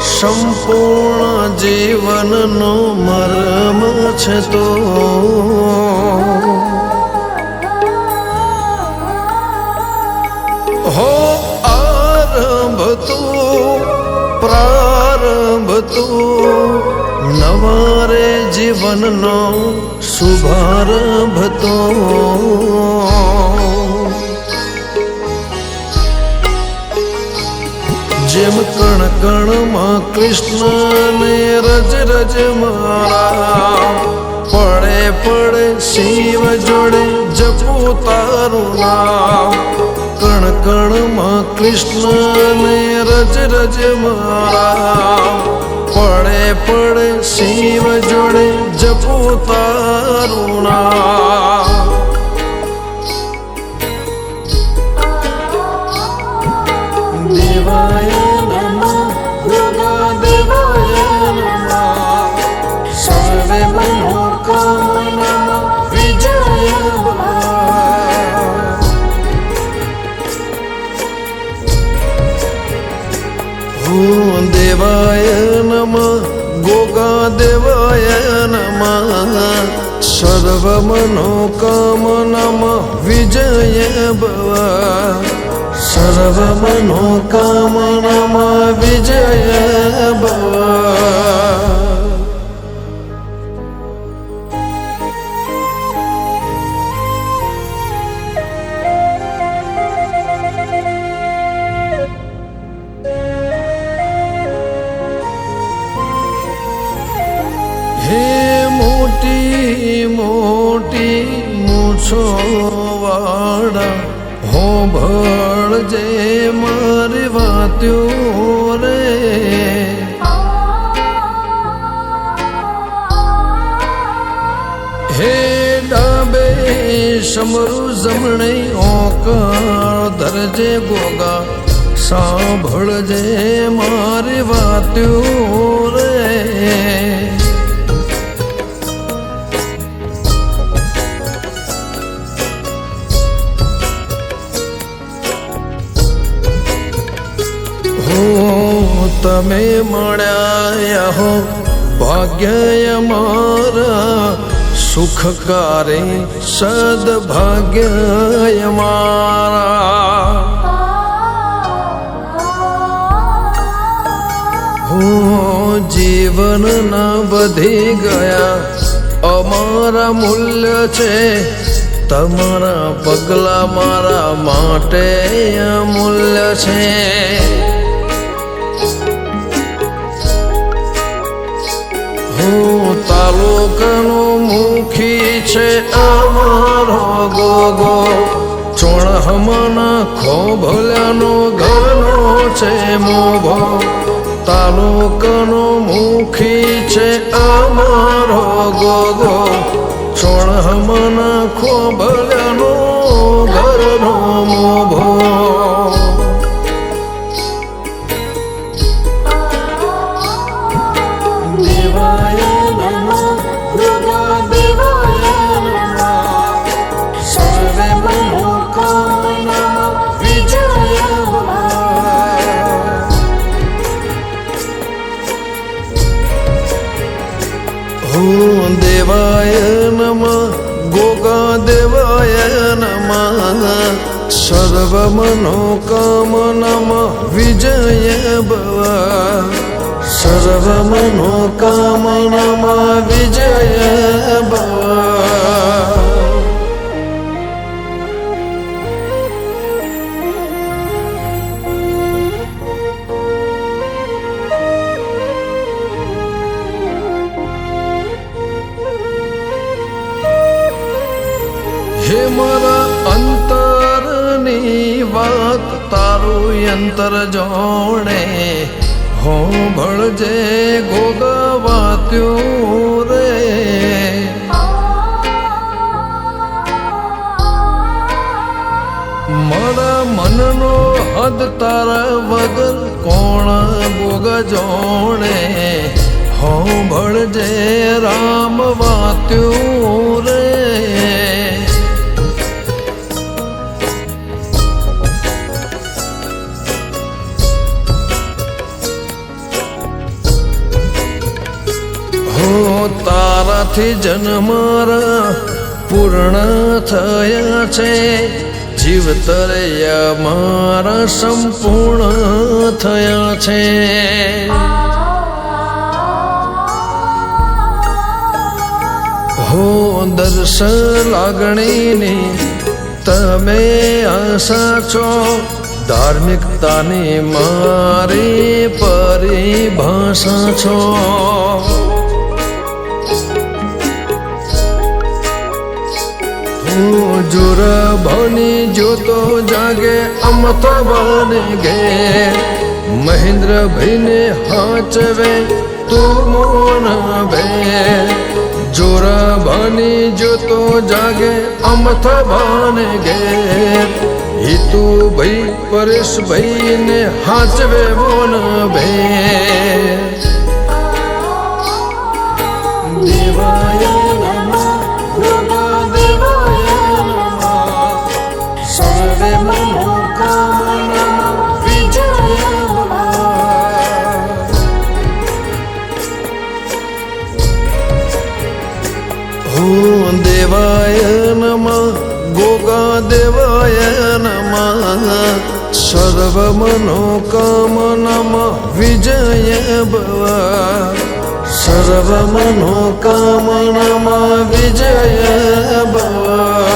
સંપૂર્ણ જીવનનો મરમ છે તો. હો આરંભ તું પ્રારંભ તું નવારે જીવનનો શુભારંભ તો. જેમ કણ કણમાં કૃષ્ણને રજ રજ મારા પડે પડે શિવ જોડે જપો તારું નામ. કણ કણમાં કૃષ્ણને રજ રજ મારા પડે પડે શિવ જોડે જપો તારું નામ. ભૂમ દેવાય નમ ગોગા દેવાય નમ. સર્વ મનોકામનમ વિજય ભવા. સર્વ મનોકામના ڇو هو ڀي ماري واتيو ري. هيمرو زمڻي اوڪر جي گوگا سان ڀي ماري واتيون ري. તમે મળ્યા હો. ભાગ્ય મારા સુખકારે સદભાગ્ય મારા. હું જીવનના વધી ગયા. અમારા મૂલ્ય છે તમારા પગલા મારા માટે અમૂલ્ય છે. તાલુકાનો મુખી છે અમારો ગોગો ચોણહમાના ખોભલ્યાનો ઘરનો છે મોભો તાલુકાનો મુખી છે અમારો ગોગો ચોણહમાના સર્વમનોકામનમ વિજય ભવ. સર્વમનોકામનમ વિજય ભવ. તારું અંતર જોણે હો ભળજે ગોગવાત્યું રે. મારા મનનો હદ તારા વગર કોણ ભોગ જોણે હો ભળજે રામ વાત્યું રે. તારાથી જન્મારા પૂર્ણ થયા છે. જીવતરયા મારા સંપૂર્ણ થયા છે. હો દર્શ લાગણીની તમે આશા છો. ધાર્મિકતાની મારી પરિભાષા છો. જુર ભની જોતો જાગે અમથ બને ગે. મહેન્દ્ર ભાઈને હાચવે તું મોન બે. જોરા ભની જોતો જાગે અમથ બને ગે. હિતુ ભાઈ પરેશ ભાઈ ને હાચવે મોન બે. હું દેવાય નમઃ ગોગા દેવાય નમઃ સર્વ મનોકામનમ વિજય ભવા સર્વ મનોકામનમ વિજય ભવા.